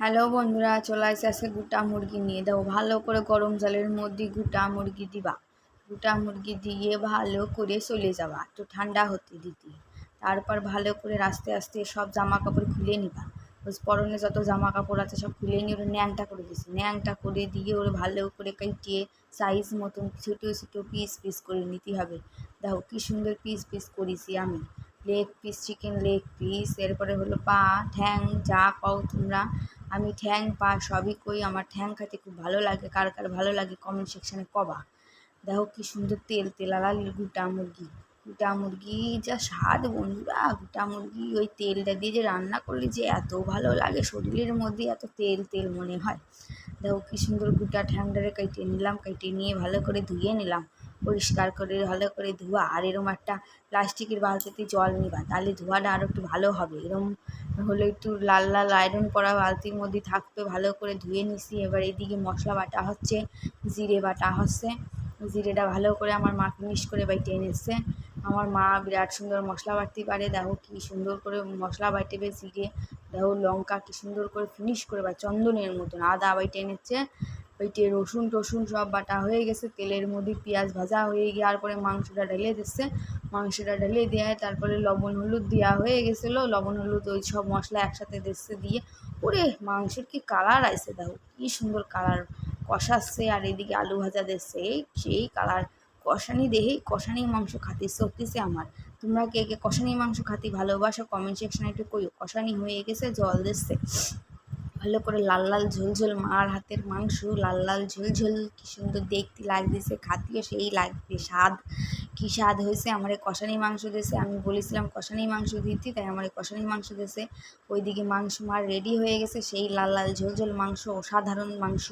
Hello বন্ধুরা, চলে আসে আজকে গোটা মুরগি নিয়ে। দাও ভালো করে গরম জলের মধ্যে গোটা মুরগি দিবা। গোটা মুরগি দিয়ে ভালো করে চলে যাবা, একটু ঠান্ডা হতে দিতে। তারপর ভালো করে আস্তে আস্তে সব জামা কাপড় খুলে নিবা। ওই পরনে যত জামা কাপড় আছে সব খুলে নিয়ে ওরা ন্যাংটা করে দিছি। ন্যাংটা করে দিয়ে ওরা ভালো করে কাটিয়ে সাইজ মতন ছোটো ছোটো পিস পিস করে নিতে হবে। দেখো, কী সুন্দর পিস পিস করেছি আমি। Leg piece chicken leg piece এরপরে হলো পা, ঠ্যাং, যা পাও তোমরা আমি ঠ্যাং পা সবই কই, আমার ঠ্যাং খাইতে খুব ভালো লাগে। কার কার ভালো লাগে কমেন্ট সেকশানে কবা। দেখো কি সুন্দর তেল তেলালা গোটা মুরগি। গোটা মুরগি যা স্বাদ বন্ধুরা, গোটা মুরগি ওই তেলটা দিয়ে যে রান্না করলে যে এত ভালো লাগে, শরীরের মধ্যে এত তেল তেল মনে হয়। দেখো কি সুন্দর গোটা ঠ্যাংটারে কেটে নিলাম, কেটে নিয়ে ভালো করে ধুয়ে নিলাম। পরিষ্কার করে, ভালো করে ধোয়া আর এরম একটা প্লাস্টিকের বালতিতে জল নিবা, তাহলে ধোয়াটা আরও একটু ভালো হবে। এরম হলে একটু লাল লাল আয়রন করা বালতির মধ্যে থাকবে, ভালো করে ধুয়ে নিছি। এবার এদিকে মশলা বাটা হচ্ছে, জিরে বাটা হচ্ছে। জিরেটা ভালো করে আমার মা ফিনিশ করে বাইটে এনেছে আমার মা বিরাট সুন্দর মশলা বাটতে পারে দেখো কী সুন্দর করে মশলা বাটবে জিরে। দেখো লঙ্কা কী সুন্দর করে ফিনিশ করে বা চন্দনের মতন আদা বাইটে এনেছে ওইটে রসুন টসুন সব বাটা হয়ে গেছে, তেলের মধ্যে পেঁয়াজ ভাজা হয়ে যাওয়ার পরে মাংসটা ঢেলে দিচ্ছে। মাংসটা ঢেলে দেওয়ায় তারপরে লবণ হলুদ দেওয়া হয়ে গেছিল। লবণ হলুদ ওই সব মশলা একসাথে দিচ্ছে দিয়ে, ওরে মাংসের কি কালার আছে দেখো, কী সুন্দর কালার কষাচ্ছে আর এদিকে আলু ভাজা দিচ্ছে। এই সেই কালার কষানি দেহেই কষানি মাংস খাতে সত্যিছে আমার। তোমরা কে কে কষানি মাংস খাতে ভালোবাসো কমেন্ট সেকশনে একটু কইও। কষানি হয়ে গেছে, জল দিচ্ছে। ভালো করে লাল লাল ঝোল ঝোল, মার হাতের মাংস, লাল লাল ঝোল ঝোল, কী সুন্দর দেখতে লাগতেছে খাতিও সেই লাগবে স্বাদ। কী স্বাদ হয়েছে? আমার কষানি মাংস দিয়েছে। আমি বলেছিলাম, কষানি মাংস দিতে? তাই আমার কষানি মাংস দিয়েছে। ওইদিকে মাংস মার রেডি হয়ে গেছে, সেই লাল লাল ঝোল ঝোল মাংস, অসাধারণ মাংস।